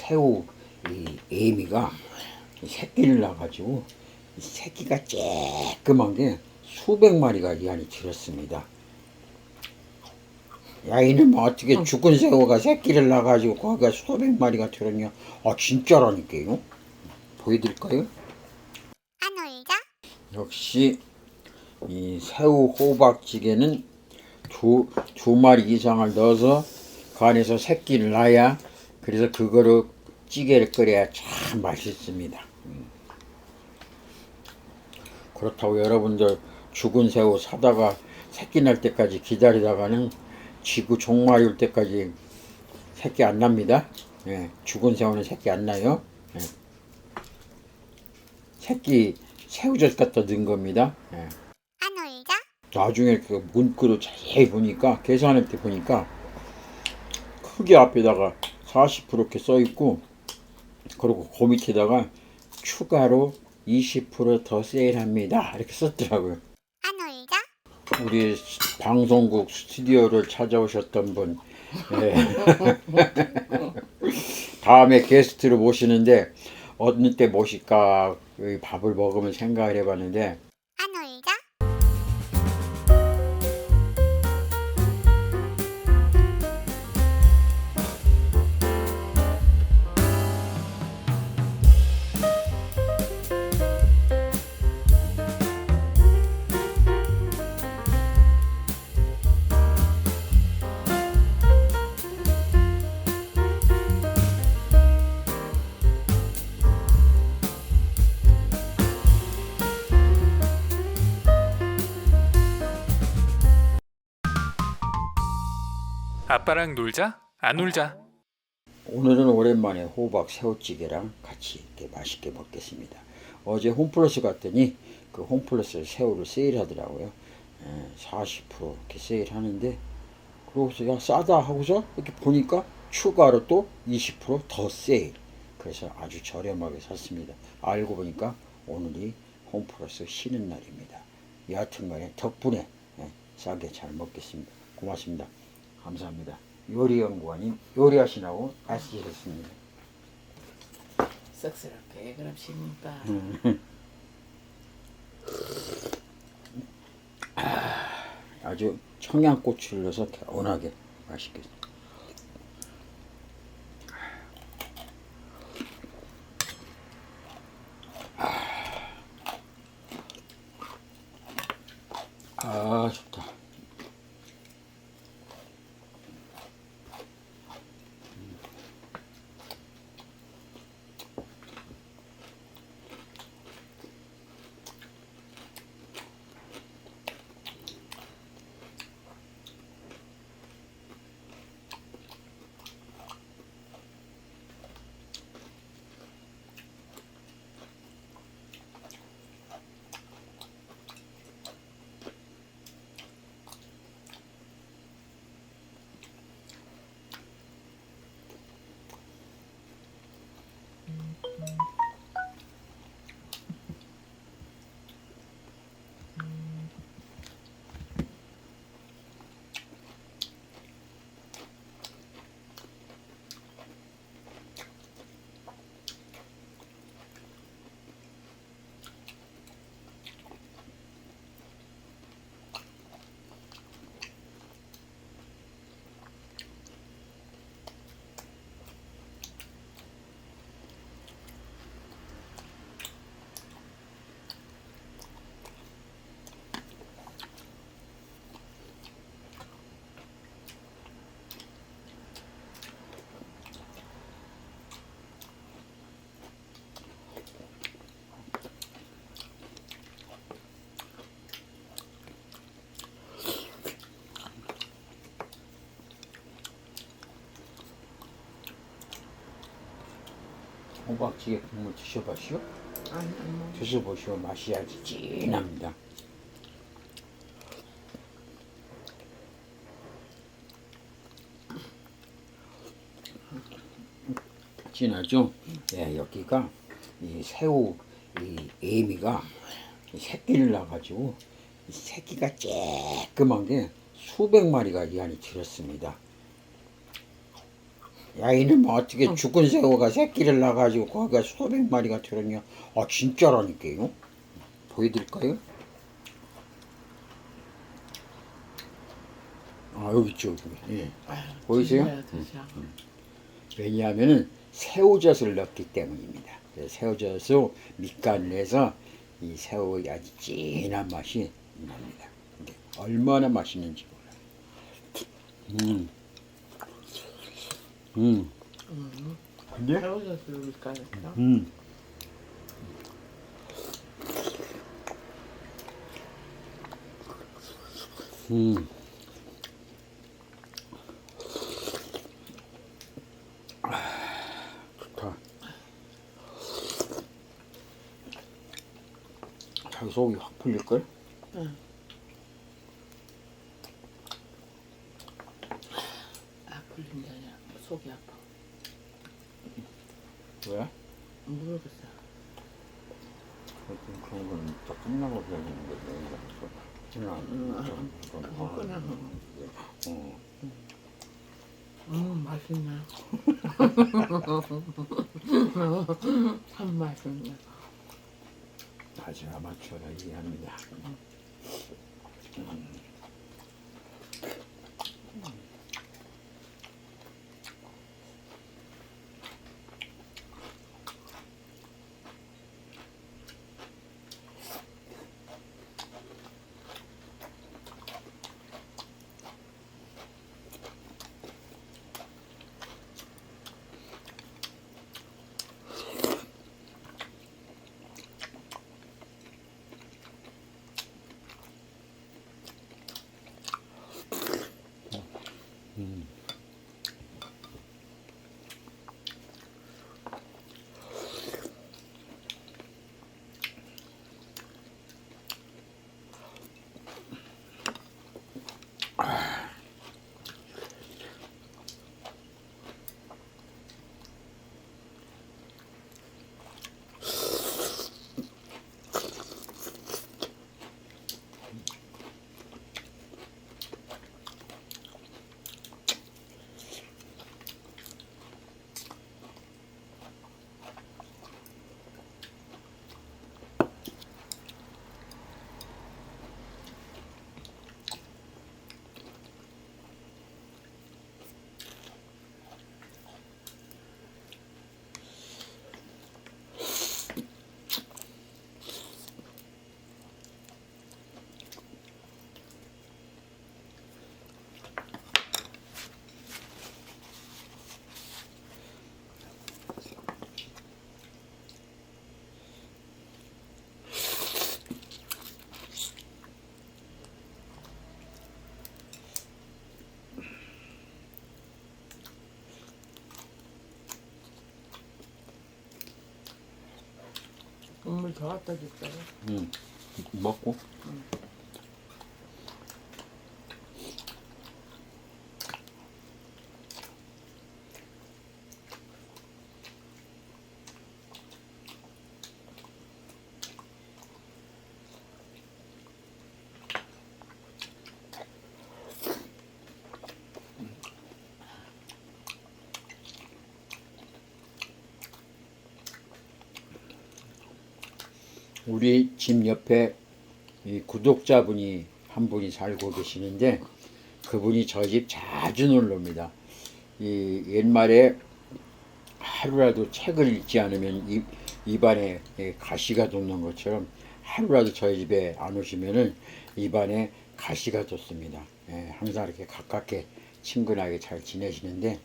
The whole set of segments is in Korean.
새우 이 애미가 이 새끼를 낳아가지고 이 새끼가 쬐끄만 게 수백 마리가 이 안에 들었습니다. 야 이놈 어떻게 죽은 새우가 새끼를 낳아가지고 거기가 수백 마리가 들었냐? 아 진짜라니까요. 보여드릴까요? 안 울자? 역시 이 새우 호박찌개는 두, 두 마리 이상을 넣어서 그 안에서 새끼를 낳아야 그래서 그거를 찌개를 끓여야 참 맛있습니다. 음. 그렇다고 여러분들 죽은 새우 사다가 새끼 날 때까지 기다리다가는 지구 종말이 올 때까지 새끼 안 납니다. 예, 죽은 새우는 새끼 안 나요. 예. 새끼 새우젓 갖다 넣은 겁니다. 예. 안? 나중에 그 문구를 자세히 보니까 계산할 때 보니까 크게 앞에다가 40% 이렇게 써 있고 그리고 그 밑에다가 추가로 20%더 세일합니다 이렇게 썼더라고요. 안 울자? 우리 스- 방송국 스튜디오를 찾아오셨던 분 예. 다음에 게스트로 모시는데 어느 때 모실까 이 밥을 먹으면 생각을 해봤는데 아빠랑 놀자? 안 놀자? 오늘은 오랜만에 호박 새우찌개랑 같이 이렇게 맛있게 먹겠습니다. 어제 홈플러스 갔더니 그 홈플러스 새우를 세일하더라고요. 예, 40% 이렇게 세일하는데 그러고서 야 싸다 하고서 이렇게 보니까 추가로 또 20%더 세일. 그래서 아주 저렴하게 샀습니다. 알고 보니까 오늘이 홈플러스 쉬는 날입니다. 여하튼간에 덕분에 예, 싸게 잘 먹겠습니다. 고맙습니다. 감사합니다. 요리연구원님 요리하시라고 애쓰셨습니다. 썩스럽게 그럽십니까? 아주 청양고추를 넣어서 개운하게 맛있겠습니다. 호박찌개 국물 드셔보시오. 아니, 아니, 드셔보시오. 맛이 아주 진합니다. 진하죠? 예, 여기가 이 새우 이 애미가 이 새끼를 낳아가지고 이 새끼가 쬐끄만 게 수백 마리가 이 안에 들었습니다. 야 이놈 어떻게 죽은 새우가 새끼를 낳아가지고 거기가 수백 마리가 들었냐 아 진짜라니까요 보여드릴까요? 아 여기 있죠 여기 예. 아유, 보이세요? 드셔요, 드셔. 왜냐하면은 새우젓을 넣기 때문입니다. 그래서 새우젓으로 밑간을 해서 이 새우의 아주 진한 맛이 납니다. 얼마나 맛있는지 몰라요. 음, 음, 음. 근데? 음. 음. 아, 좋다. 자기 속이 확 풀릴걸? 응. 아 풀린다냐 속이 아파 왜? 모르겠어 하여튼 그런 건다 끝나고 해야 되는 거지. 그냥, 음, 아, 그거 끝나고. 어. 음 맛있네 참 맛있네 아주 아마추어라 이해합니다. 국물 더 갖다 줄까요? 음. 먹고. 우리 집 옆에 이 구독자분이 한 분이 살고 계시는데 그분이 저 집 자주 놀러 옵니다. 이 옛말에 하루라도 책을 읽지 않으면 입, 입안에 예, 가시가 돋는 것처럼 하루라도 저희 집에 안 오시면은 입안에 가시가 돋습니다. 예, 항상 이렇게 가깝게 친근하게 잘 지내시는데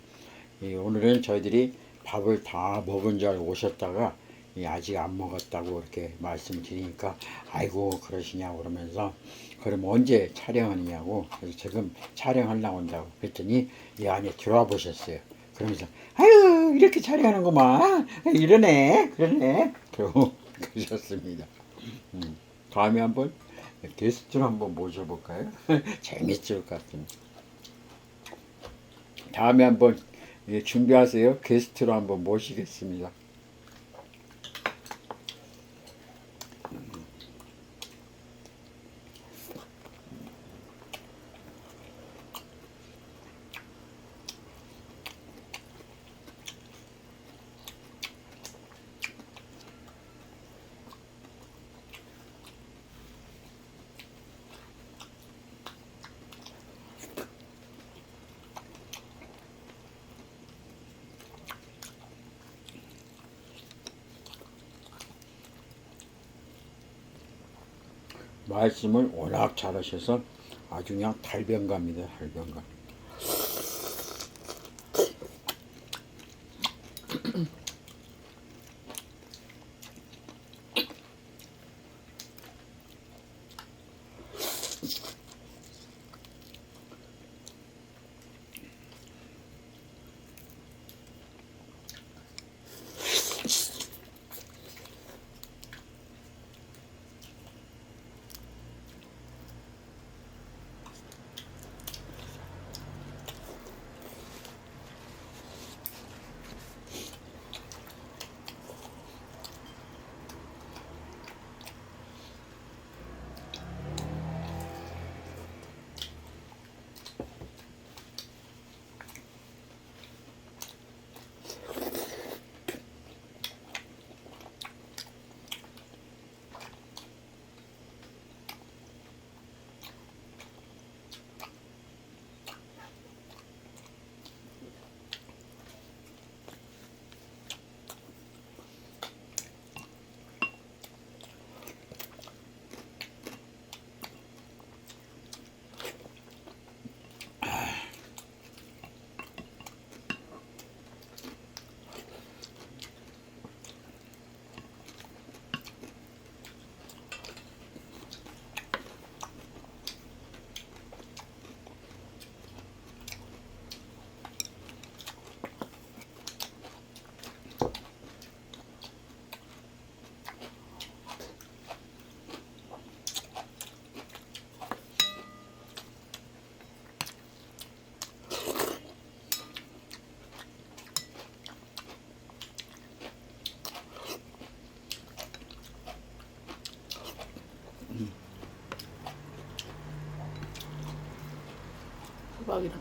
이 오늘은 저희들이 밥을 다 먹은 줄 알고 오셨다가 이 아직 안 먹었다고 이렇게 말씀드리니까 아이고 그러시냐고 그러면서 그럼 언제 촬영하느냐고 그래서 지금 촬영하려고 온다고 그랬더니 이 안에 들어와 보셨어요. 그러면서 아유 이렇게 촬영하는구만 이러네 그러네 그러고 그러셨습니다. 음, 다음에 한번 게스트로 한번 모셔볼까요? 재밌을 것 같습니다. 다음에 한번 예, 준비하세요. 게스트로 한번 모시겠습니다. 말씀을 워낙 잘하셔서 아주 그냥 달변가입니다. 달변가.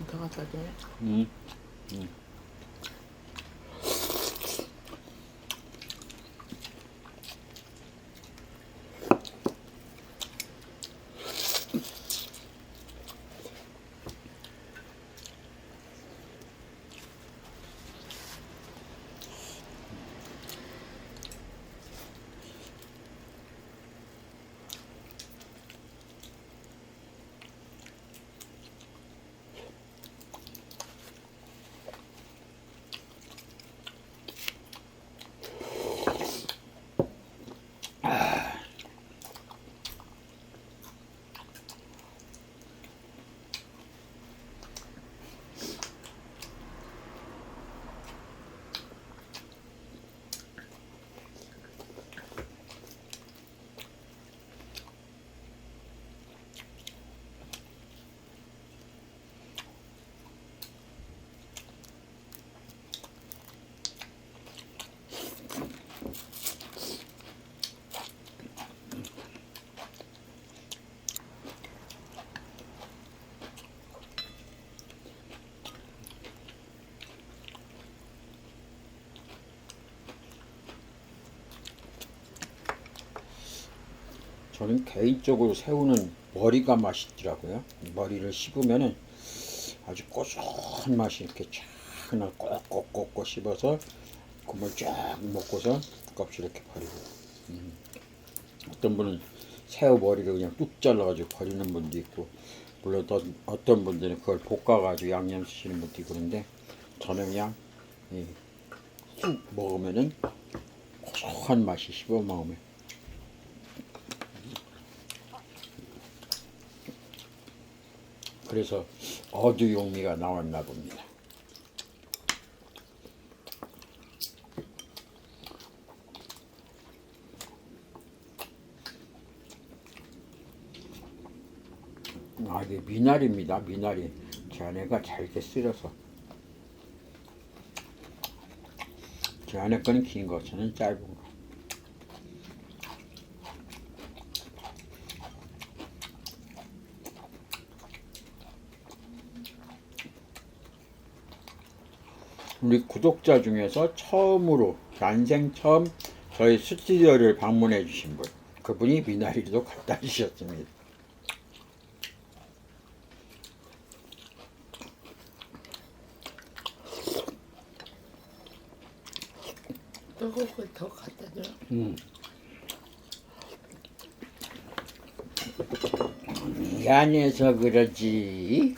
더 갖다 줘요. 음. 저는 개인적으로 새우는 머리가 맛있더라고요. 머리를 씹으면은 아주 고소한 맛이 이렇게 쫙 하나 꼭꼭꼭꼭 씹어서 국물 쫙 먹고서 껍질 이렇게 버리고. 음. 어떤 분은 새우 머리를 그냥 뚝 잘라가지고 버리는 분도 있고 물론 또 어떤 분들은 그걸 볶아가지고 양념 쓰시는 분도 있고 그런데 저는 그냥 이, 쑥 먹으면은 고소한 맛이 씹어 먹으면 그래서 어두 용미가 나왔나 봅니다. 아, 이게 미나리입니다. 미나리. 제 아내가 잘게 쓸어서. 제 아내 거는 긴 거, 저는 짧은 거. 우리 구독자 중에서 처음으로 난생 처음 저희 스튜디오를 방문해 주신 분 그분이 미나리도 갖다 주셨습니다. 걸더 갖다 줘요. 음. 미안해서 그러지.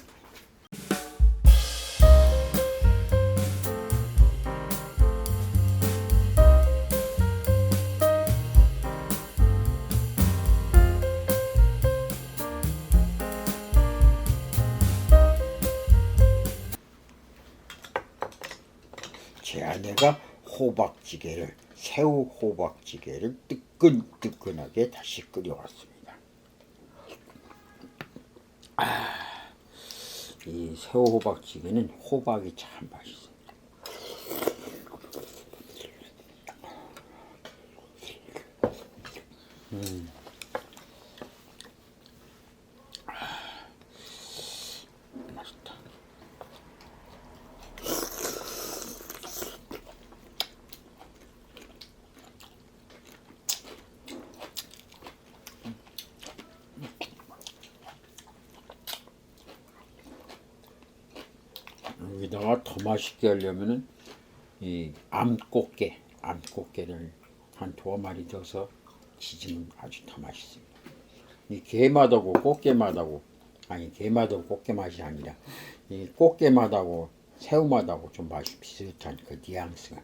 제 아내가 호박찌개를 새우 호박찌개를 뜨끈뜨끈하게 다시 끓여왔습니다. 아, 이 새우 호박찌개는 호박이 참 맛있어요. 음. 아, 맛있다. 여기다가 더 맛있게 하려면은 이 암꽃게, 암꽃게를 한 두어 마리 넣어서 지지면 아주 더 맛있습니다. 이 게맛하고 꽃게맛하고 아니 게맛하고 꽃게 맛이 아니라 이 꽃게 맛하고 새우 맛하고 좀 맛이 비슷한 그 뉘앙스가.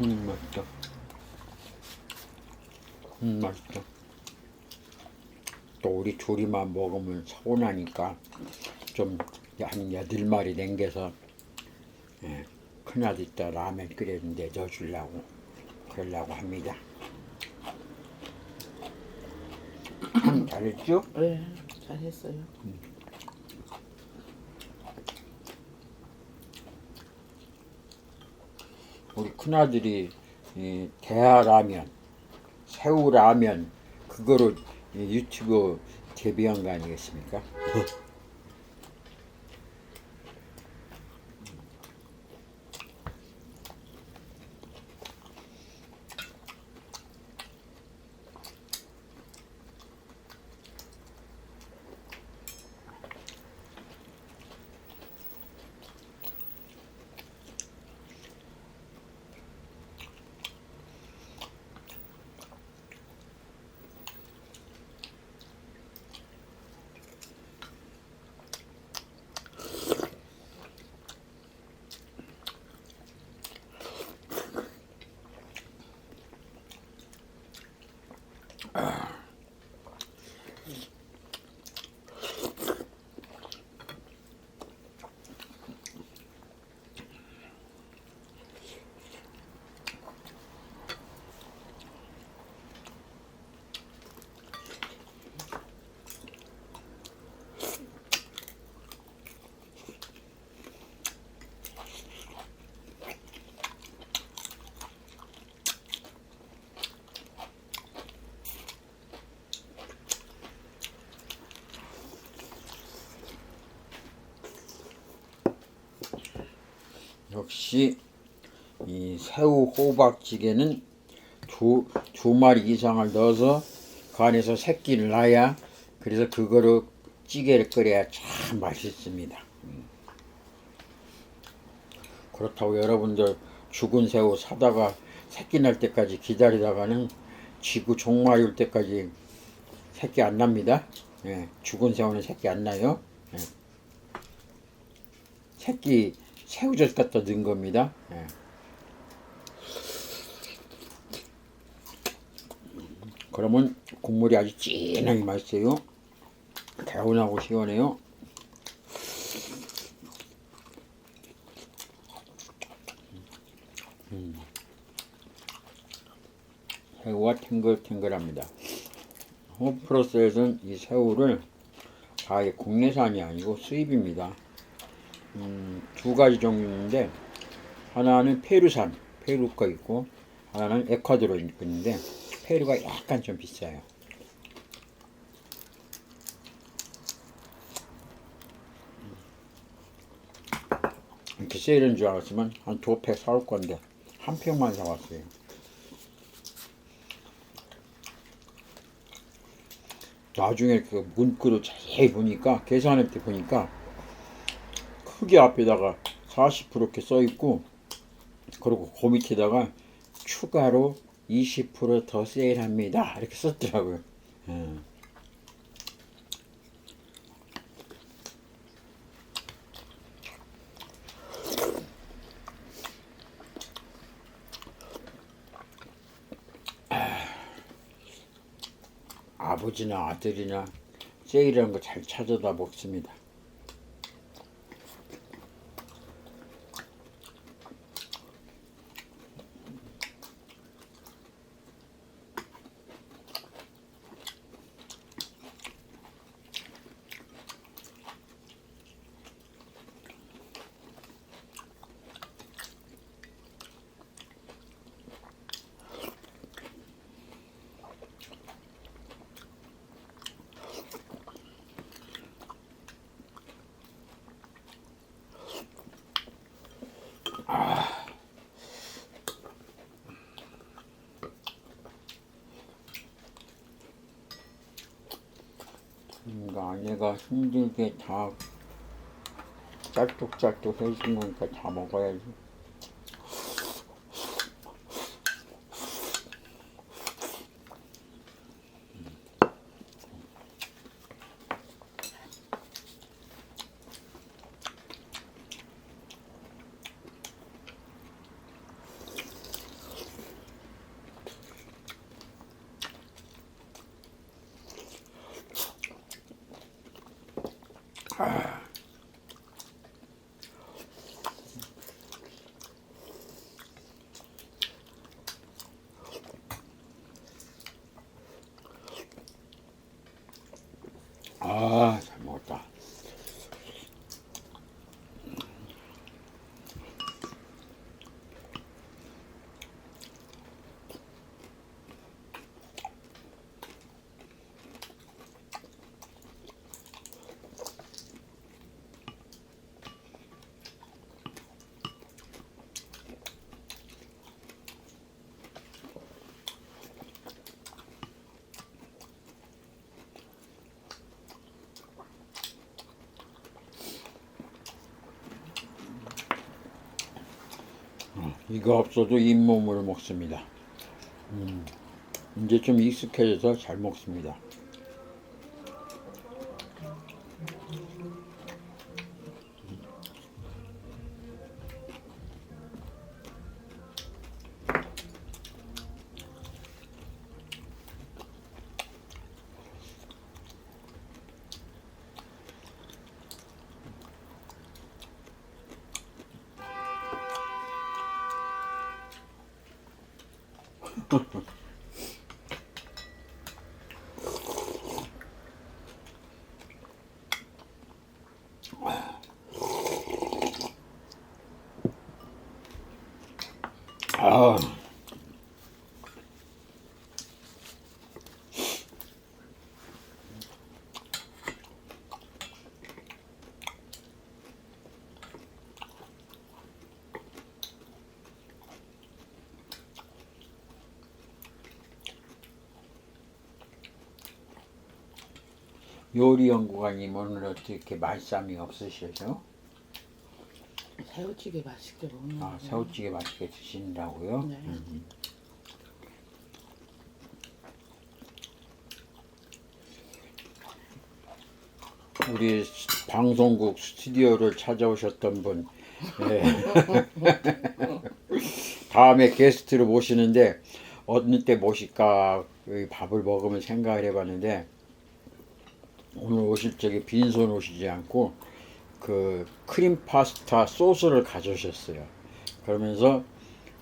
음 맛있다. 음 맛있다. 또 우리 둘이만 먹으면 서운하니까 좀 한 여덟 마리 남겨서 예, 큰아들 때 라면 끓였는데 넣어주려고 그러려고 합니다. 잘했죠? 네, 잘했어요. 우리 큰아들이 이 대하라면, 새우라면 그거로 이 유튜브 데뷔한 거 아니겠습니까? 역시 이 새우 호박찌개는 두, 두 마리 이상을 넣어서 그 안에서 새끼를 놔야 그래서 그거로 찌개를 끓여야 참 맛있습니다. 음. 그렇다고 여러분들 죽은 새우 사다가 새끼 날 때까지 기다리다가는 지구 종말이 올 때까지 새끼 안 납니다. 예, 죽은 새우는 새끼 안 나요. 예. 새끼 새우젓 갖다 넣은 겁니다. 예. 그러면 국물이 아주 진하게 맛있어요. 개운하고 시원해요. 음. 새우가 탱글탱글합니다. 홈플러스에서는 이 새우를 아예 국내산이 아니고 수입입니다. 음, 두 가지 종류인데 하나는 페루산 페루가 있고 하나는 에콰도르 있는데 페루가 약간 좀 비싸요. 비싸이런 줄 알았지만 한 두 팩 사올 건데 한 팩만 사왔어요. 나중에 그 문구도 자세히 보니까 계산할 때 보니까 크게 앞에다가 40% 이렇게 써 있고 그리고 그 밑에다가 추가로 20%더 세일합니다 이렇게 썼더라고요. 예. 아버지나 아들이나 세일하는 거 잘 찾아다 먹습니다. 그러니까 아내가 힘들게 다 짤뚝짤뚝 해준 거니까 다 먹어야지. 아, 잘 먹었다. 이거 없어도 잇몸을 먹습니다. 음, 이제 좀 익숙해져서 잘 먹습니다. 아, 요리 연구가님 오늘 어떻게 말쌈이 없으셔서 새우찌개 맛있게 먹는 아, 거. 새우찌개 맛있게 드신다고요? 네. 음. 우리 스- 방송국 스튜디오를 찾아오셨던 분 예. 다음에 게스트로 모시는데 어느 때 모실까 밥을 먹으면 생각을 해봤는데 오늘 오실 적에 빈손 오시지 않고 그 크림 파스타 소스를 가져오셨어요. 그러면서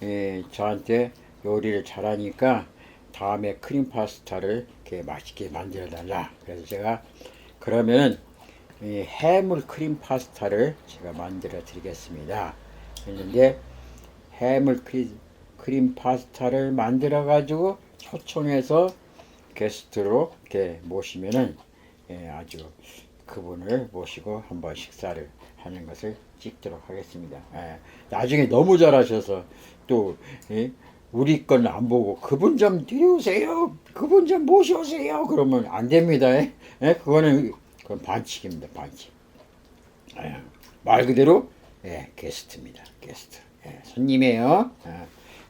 예, 저한테 요리를 잘하니까 다음에 크림 파스타를 이렇게 맛있게 만들어 달라. 그래서 제가 그러면 이 해물 크림 파스타를 제가 만들어 드리겠습니다. 했는데 해물 크림, 크림 파스타를 만들어 가지고 초청해서 게스트로 이렇게 모시면은 예, 아주 그분을 모시고 한번 식사를 하는 것을 찍도록 하겠습니다. 예, 나중에 너무 잘하셔서 또 예, 우리 건 안 보고 그분 좀 데려오세요. 그분 좀 모셔오세요. 그러면 안 됩니다. 예? 예? 그거는 그건 반칙입니다. 반칙. 예, 말 그대로 예, 게스트입니다. 게스트. 예, 손님이에요. 예.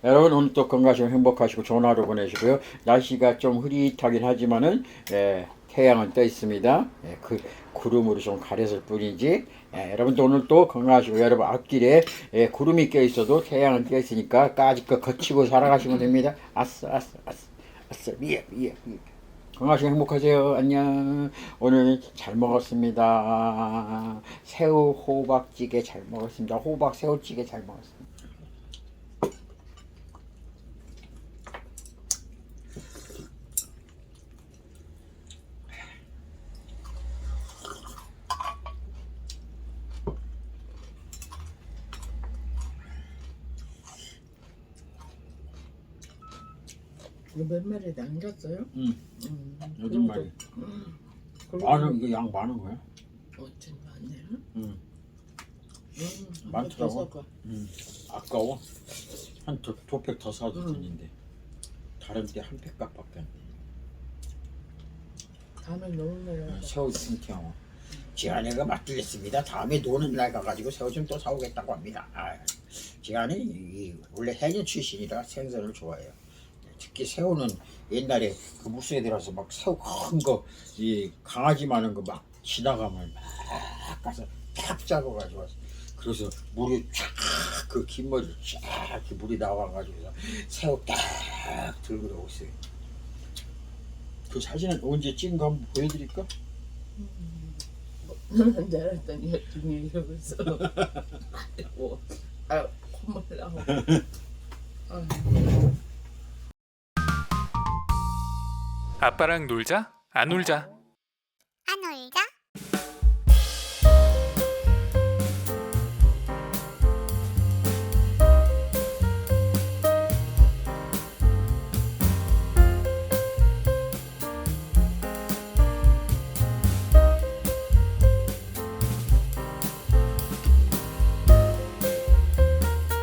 여러분 오늘 또 건강하시고 행복하시고 좋은 하루 보내시고요. 날씨가 좀 흐릿하긴 하지만은 예, 태양은 떠 있습니다. 예, 그 구름으로 좀 가렸을 뿐이지. 예, 여러분도 오늘 또 건강하시고 여러분 앞길에 예, 구름이 껴 있어도 태양은 떠 있으니까 까짓 거 거치고 살아가시면 됩니다. 아싸 아싸 아싸 아싸 미야 미야 미야. 건강하시고 행복하세요. 안녕. 오늘 잘 먹었습니다. 새우 호박찌개 잘 먹었습니다. 호박 새우찌개 잘 먹었습니다. 이거 몇 마리 남겼어요? 응. 음, 여덟 그럼 마리. 또- 음, 그럼 아, 이거 양 많은 거야? 어쩜 많네. 응. 음, 많더라고. 음, 아까워. 한두팩더 사도 음. 되는데 다른 때 한 팩 값밖에 안 돼. 다음에 너무 내려. 새우 팅팅하고. 지한이가 맡기겠습니다. 다음에 노는 날 가가지고 새우 좀 또 사오겠다고 합니다. 아, 지한이 이- 원래 해녀 출신이라 생선을 좋아해요. 특히 새우는 옛날에 그 물속에 들어서 막 새우 큰 거, 이 강아지 많은 거 막 지나가면 막 가서 탁 잡아가지고 그래서 물이 쫙그 긴 머리 쫙 이렇게 물이 나와가지고 새우 딱 들고 오고 있어요. 그 사진은 언제 찍은 거 한번 보여드릴까? 너는 내렸더니 등에 이러면서. 아이고, 아 콧물 나오고. 아. 아빠랑 놀자? 안 놀자?